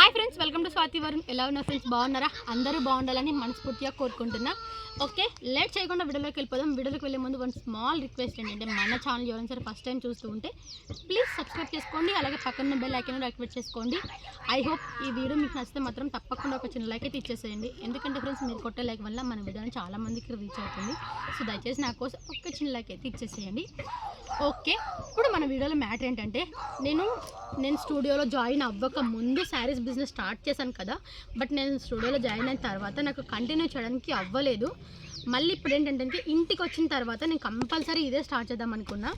Hi friends welcome to Swathi Varun ఎలా ఉన్నారు friends బాగున్నారా? అందరూ బాగుండాలని మనస్ఫూర్తిగా కోరుకుంటున్నా. ఓకే లేట్ చేయకుండా వీడియోలోకి వెళ్ళిపోదాం. వీడియోలోకి వెళ్ళే ముందు వన్ స్మాల్ రిక్వెస్ట్ ఏంటంటే మన ఛానల్ ఎవరైనా సరే ఫస్ట్ టైం చూస్తూ ఉంటే ప్లీజ్ సబ్స్క్రైబ్ చేసుకోండి. అలాగే పక్కన బెల్ ఐకన్ యాక్టివేట్ చేసుకోండి. ఐ హోప్ ఈ వీడియో మీకు నచ్చితే మాత్రం తప్పకుండా ఒక చిన్న లైక్ అయితే ఇచ్చేసేయండి. ఎందుకంటే ఫ్రెండ్స్ మీరు కొట్టే లైక్ వల్ల మన వీడియోని చాలా మందికి రీచ్ అవుతుంది. సో దయచేసి నా కోసం ఒక చిన్న లైక్ అయితే ఇచ్చేసేయండి. ఓకే ఇప్పుడు మన వీడియోలో మ్యాటర్ ఏంటంటే నేను నేను స్టూడియోలో జాయిన్ అవ్వక ముందు శారీస్ బిజినెస్ స్టార్ట్ చేశాను కదా. బట్ నేను స్టూడియోలో జాయిన్ అయిన తర్వాత నాకు కంటిన్యూ చేయడానికి అవ్వలేదు. మళ్ళీ ఇప్పుడు ఏంటంటే ఇంటికి వచ్చిన తర్వాత నేను కంపల్సరీ ఇదే స్టార్ట్ చేద్దాం అనుకున్నా.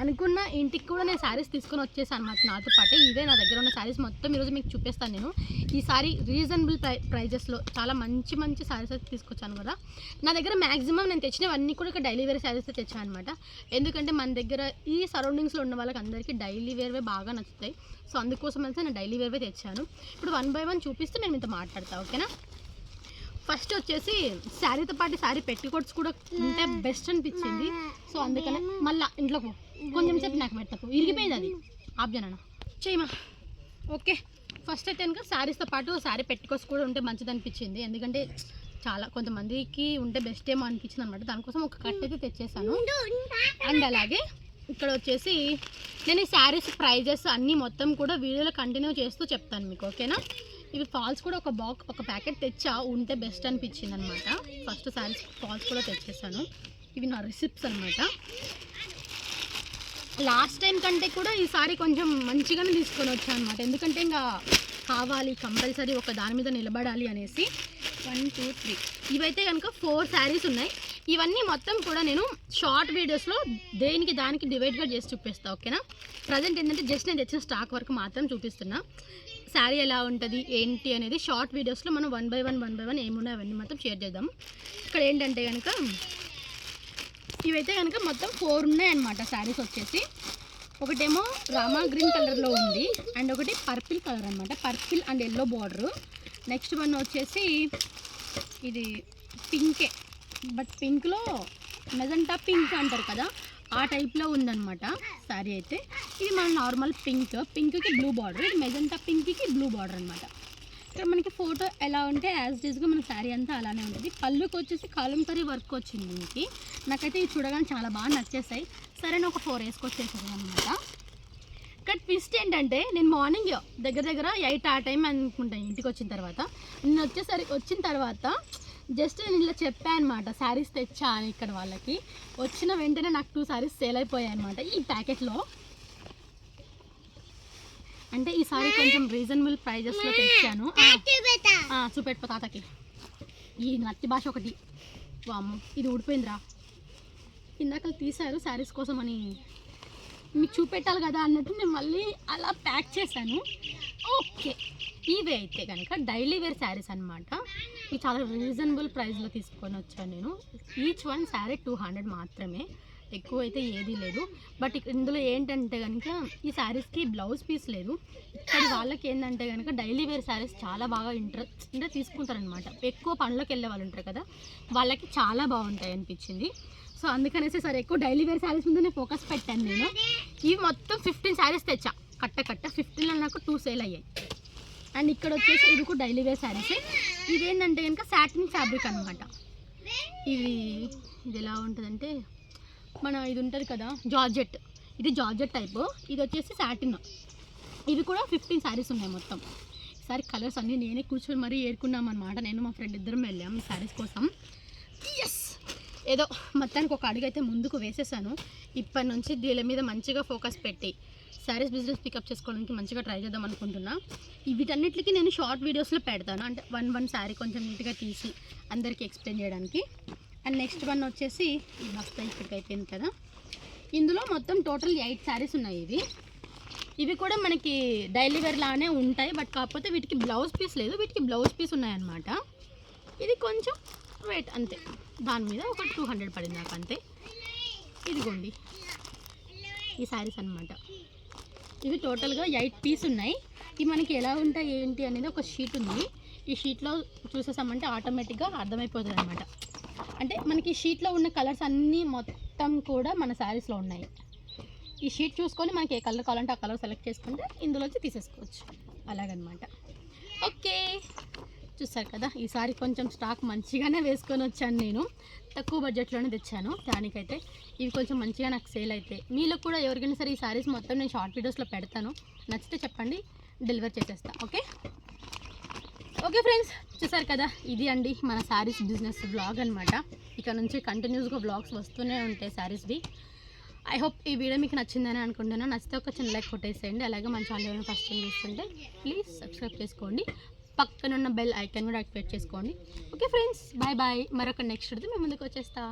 అనుకున్న ఇంటికి కూడా నేను శారీస్ తీసుకొని వచ్చేసాను అనమాట నాతో పాటే. ఇదే నా దగ్గర ఉన్న శారీస్ మొత్తం ఈరోజు మీకు చూపిస్తాను నేను. ఈ సారీ రీజనబుల్ ప్రై ప్రైజెస్లో చాలా మంచి మంచి శారీస్ అయితే తీసుకొచ్చాను కదా. నా దగ్గర మ్యాక్సిమం నేను తెచ్చినవన్నీ కూడా ఇక్కడ డైలీ వేర్ శారీస్ తెచ్చాను అనమాట ఎందుకంటే మన దగ్గర ఈ సరౌండింగ్స్లో ఉన్న వాళ్ళకి అందరికీ డైలీ వేర్వే బాగా నచ్చుతాయి. సో అందుకోసం అయితే నేను డైలీ వేర్వే తెచ్చాను. ఇప్పుడు వన్ బై వన్ చూపిస్తూ నేను మీతో మాట్లాడతా ఓకేనా? ఫస్ట్ వచ్చేసి శారీతో పాటు శారీ పెట్టుకోట్స్ కూడా ఉంటే బెస్ట్ అనిపించింది. సో అందుకనే మళ్ళీ ఇంట్లోకి. కొంచెం సేపు నాకు పెట్టకు ఇరిగిపోయింది అది. ఆబ్జనన్న చేయమా ఓకే. ఫస్ట్ అయితే కనుక శారీస్తో పాటు శారీ పెట్టుకోట్స్ కూడా ఉంటే మంచిది అనిపించింది. ఎందుకంటే చాలా కొంతమందికి ఉంటే బెస్ట్ ఏమో అనిపించింది అనమాట దానికోసం ఒక కట్ అయితే తెచ్చేసాను. అండ్ అలాగే ఇక్కడ వచ్చేసి నేను ఈ శారీస్ ప్రైజెస్ అన్నీ మొత్తం కూడా వీడియోలో కంటిన్యూ చేస్తూ చెప్తాను మీకు. ఓకేనా? ఇవి ఫాల్స్ కూడా ఒక బాక్ ఒక ప్యాకెట్ తెచ్చా? ఉంటే బెస్ట్ అనిపించింది అనమాట ఫస్ట్ శారీస్ ఫాల్స్ కూడా తెచ్చేసాను. ఇవి నా రిసిప్ట్స్ అనమాట. లాస్ట్ టైం కంటే కూడా ఈసారి కొంచెం మంచిగానే తీసుకొని వచ్చాను అనమాట ఎందుకంటే ఇంకా కావాలి కంపల్సరీ ఒక దాని మీద నిలబడాలి అనేసి. వన్ టూ త్రీ ఇవైతే కనుక ఫోర్ శారీస్ ఉన్నాయి. ఇవన్నీ మొత్తం కూడా నేను షార్ట్ వీడియోస్లో దేనికి దానికి డివైడ్గా చేసి చూపిస్తాను ఓకేనా? ప్రజెంట్ ఏంటంటే జస్ట్ నేను తెచ్చిన స్టాక్ వరకు మాత్రం చూపిస్తున్నా. శారీ ఎలా ఉంటుంది ఏంటి అనేది షార్ట్ వీడియోస్లో మనం one by one one by one ఏమున్నాయి అవన్నీ మొత్తం షేర్ చేద్దాం. ఇక్కడ ఏంటంటే కనుక ఇవైతే కనుక మొత్తం ఫోర్ ఉన్నాయన్నమాట శారీస్ వచ్చేసి. ఒకటేమో రామా గ్రీన్ కలర్లో ఉంది అండ్ ఒకటి పర్పిల్ కలర్ అనమాట purple and yellow border next one వచ్చేసి ఇది పింకే. బట్ పింక్లో మెజంటా పింక్ అంటారు కదా ఆ టైప్లో ఉందన్నమాట శారీ అయితే. ఇది మన నార్మల్ పింక్ పింక్కి బ్లూ బార్డర్ ఇది మెజంటా పింక్కి బ్లూ బార్డర్ అనమాట ఇక్కడ మనకి ఫోటో ఎలా ఉంటే యాజ్ డీస్గా మన శారీ అంతా అలానే ఉంటుంది. పళ్ళుకి వచ్చేసి కాలంకరీ వర్క్ వచ్చింది దీనికి నాకైతే ఇది చూడగానే చాలా బాగా నచ్చేసాయి. సరే నేను ఒక ఫోర్ వేసుకొచ్చేసాను అనమాట ఇక్కడ ట్విస్ట్ ఏంటంటే నేను మార్నింగ్ దగ్గర దగ్గర ఎయిట్ ఆ టైం అనుకుంటాను ఇంటికి వచ్చిన తర్వాత. నేను వచ్చేసరికి వచ్చిన తర్వాత జస్ట్ నేను ఇలా చెప్పాను అనమాట శారీస్ తెచ్చా అని ఇక్కడ వాళ్ళకి. వచ్చిన వెంటనే నాకు టూ శారీస్ సేల్ అయిపోయాయి అనమాట ఈ ప్యాకెట్లో అంటే ఈ సారీ కొంచెం రీజనబుల్ ప్రైజెస్లో తెచ్చాను. చూపెట్టుకో తాతకి. ఈ నత్తి భాష ఒకటి. వాము ఇది ఊడిపోయిందిరా. ఇందాక తీశారు శారీస్ కోసం అని. మీకు చూపెట్టాలి కదా అన్నట్టు నేను మళ్ళీ అలా ప్యాక్ చేశాను. ఓకే. ఇవే అయితే కనుక డైలీ వేర్ శారీస్ అనమాట ఇది చాలా రీజనబుల్ ప్రైస్లో తీసుకొని వచ్చాను నేను. Each one sari two hundred మాత్రమే. ఎక్కువ అయితే ఏదీ లేదు. బట్ ఇందులో ఏంటంటే కనుక ఈ శారీస్కి బ్లౌజ్ పీస్ లేదు. ఇక్కడ వాళ్ళకి ఏంటంటే కనుక డైలీ వేర్ శారీస్ చాలా బాగా ఇంట్రెస్ట్ అంటే తీసుకుంటారనమాట ఎక్కువ పనులకు వెళ్ళే వాళ్ళు ఉంటారు కదా వాళ్ళకి చాలా బాగుంటాయి అనిపించింది. సో అందుకనేసి సరే ఎక్కువ డైలీ వేర్ శారీస్ మీద నేను ఫోకస్ పెట్టాను నేను. ఇవి మొత్తం ఫిఫ్టీన్ శారీస్ తెచ్చా. కట్ట కట్ట. ఫిఫ్టీన్లో నాకు టూ సేల్ అయ్యాయి. అండ్ ఇక్కడ వచ్చేసి ఇది కూడా డైలీ వేర్ శారీస్ ఇదేంటంటే కనుక సాటిన్ ఫ్యాబ్రిక్ అనమాట ఇది ఇది ఎలా ఉంటుందంటే మన ఇది ఉంటుంది కదా జార్జెట్. ఇది జార్జెట్ టైప్. ఇది వచ్చేసి సాటిన్ ఇవి కూడా ఫిఫ్టీన్ శారీస్ ఉన్నాయి మొత్తం. ఈసారి కలర్స్ అన్నీ నేనే కూర్చొని మరీ ఏరుకున్నాం అనమాట నేను మా ఫ్రెండ్ ఇద్దరం వెళ్ళాం ఈ శారీస్ కోసం. ఎస్ ఏదో మొత్తానికి ఒక అడుగు అయితే ముందుకు వేసేసాను. ఇప్పటి నుంచి దీని మీద మంచిగా ఫోకస్ పెట్టి. శారీస్ బిజినెస్ పికప్ చేసుకోవడానికి మంచిగా ట్రై చేద్దాం అనుకుంటున్నా. వీటన్నిటికీ నేను షార్ట్ వీడియోస్లో పెడతాను. అంటే వన్ వన్ శారీ కొంచెం నీట్గా తీసి అందరికీ ఎక్స్ప్లెయిన్ చేయడానికి. అండ్ నెక్స్ట్ వన్ వచ్చేసి ఈ బస్తా ఇక్కడికి అయిపోయింది కదా. ఇందులో మొత్తం టోటల్ ఎయిట్ శారీస్ ఉన్నాయి ఇవి. ఇవి కూడా మనకి డైలీ వేర్ లానే ఉంటాయి. బట్ కాకపోతే వీటికి బ్లౌజ్ పీస్ లేదు. వీటికి బ్లౌజ్ పీస్ ఉన్నాయన్నమాట. ఇది కొంచెం వెయిట్ అంతే. దాని మీద ఒక టూ హండ్రెడ్ పడింది నాకు అంతే. ఇదిగోండి. ఈ శారీస్ అన్నమాట. ఇవి టోటల్గా ఎయిట్ పీస్ ఉన్నాయి. ఇవి మనకి ఎలా ఉంటాయి ఏంటి అనేది ఒక షీట్ ఉంది. ఈ షీట్లో చూసేసామంటే ఆటోమేటిక్గా అర్థమైపోతుంది అనమాట అంటే మనకి షీట్లో ఉన్న కలర్స్ అన్నీ మొత్తం కూడా మన శారీస్లో ఉన్నాయి. ఈ షీట్ చూసుకొని మనకి ఏ కలర్ కావాలంటే ఆ కలర్ సెలెక్ట్ చేసుకుంటే ఇందులోంచి తీసేసుకోవచ్చు. అలాగనమాట. ఓకే. చూసారు కదా ఈసారి కొంచెం స్టాక్ మంచిగానే వేసుకొని వచ్చాను నేను. తక్కువ బడ్జెట్లోనే తెచ్చాను దానికైతే. ఇవి కొంచెం మంచిగా నాకు సేల్ అయితే. మీలో కూడా ఎవరికైనా సరే ఈ సారీస్ మొత్తం నేను షార్ట్ వీడియోస్లో పెడతాను. నచ్చితే చెప్పండి డెలివర్ చేసేస్తా ఓకే? ఓకే ఫ్రెండ్స్ చూసారు కదా ఇది అండి మన శారీస్ బిజినెస్ బ్లాగ్ అనమాట ఇక నుంచి కంటిన్యూస్గా బ్లాగ్స్ వస్తూనే ఉంటాయి శారీస్వి ఐ హోప్ ఈ వీడియో మీకు నచ్చిందని అనుకుంటున్నాను. నచ్చితే ఒక చిన్న లైక్ కొట్టేసేయండి. అలాగే మన ఛానల్ ఫస్ట్ టైం చూస్తుంటే ప్లీజ్ సబ్స్క్రైబ్ చేసుకోండి. పక్కనున్న బెల్ ఐకాన్ కూడా యాక్టివేట్ చేసుకోండి. ఓకే ఫ్రెండ్స్ బాయ్ బాయ్ మరొక నెక్స్ట్ మేము ముందుకు వచ్చేస్తా.